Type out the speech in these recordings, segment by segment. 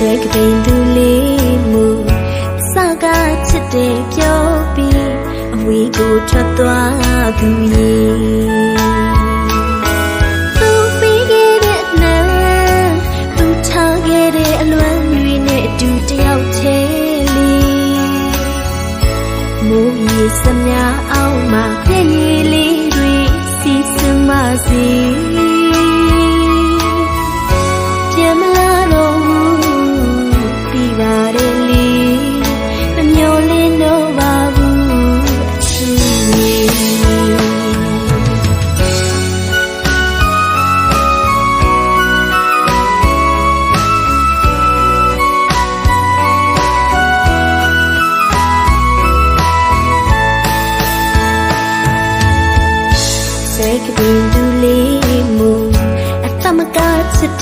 တဲ့ကပင်သူလေးမူစကားချစ်တယ်ပြောပြီးအဝေးကိုထွက်သွားသူရဲ့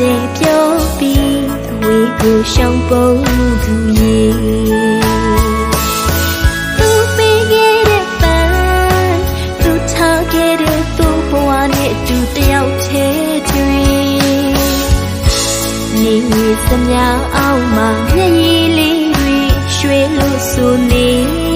တဲ့ပြောပြီးအဝေးကိုရှောင်ပုံသူရေသူပေးခဲ့တဲ့ပန်းသူထားခဲ့တဲ့သူ့ဘဝနဲ့အတူတယောက်ချဲချွေနေနေသမျှအောင်မှာမျက်ရည်လေးတွေရွှေလို့ဆိုနေ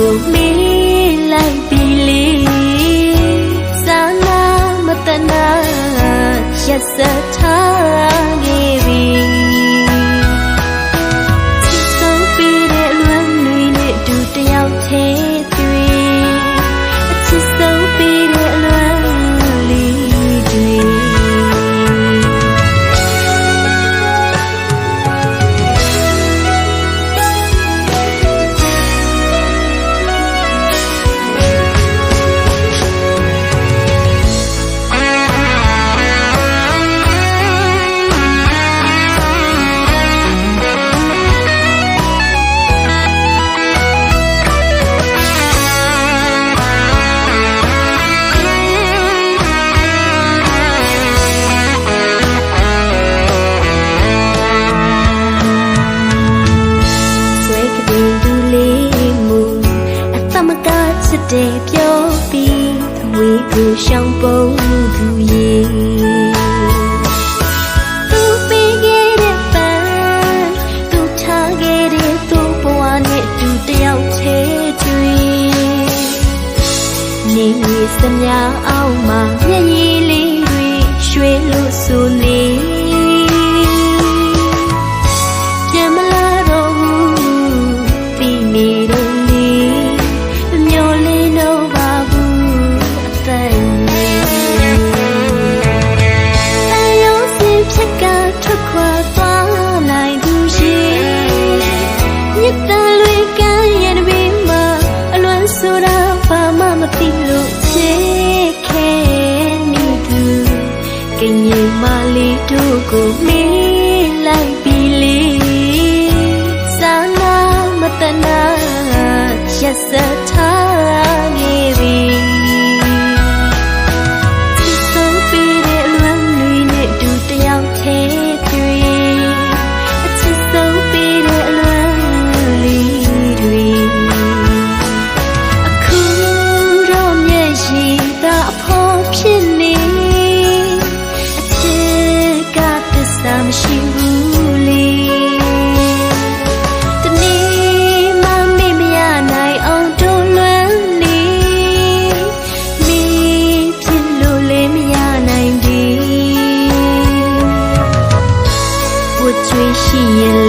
của mình တဲ့ပြောပြီးအဝေးကိုရှောင်ပုန်းသူရေသူပေးခဲ့တဲ့ပန်းသူထားခဲ့တဲ့သူ့ဘဝနဲ့သူတယောက်ချဲတွေ့နေနေစမြအောင်မှာမျက်ရည်လေးတွေရွှေလို့ဆိုနေ Aku 微细音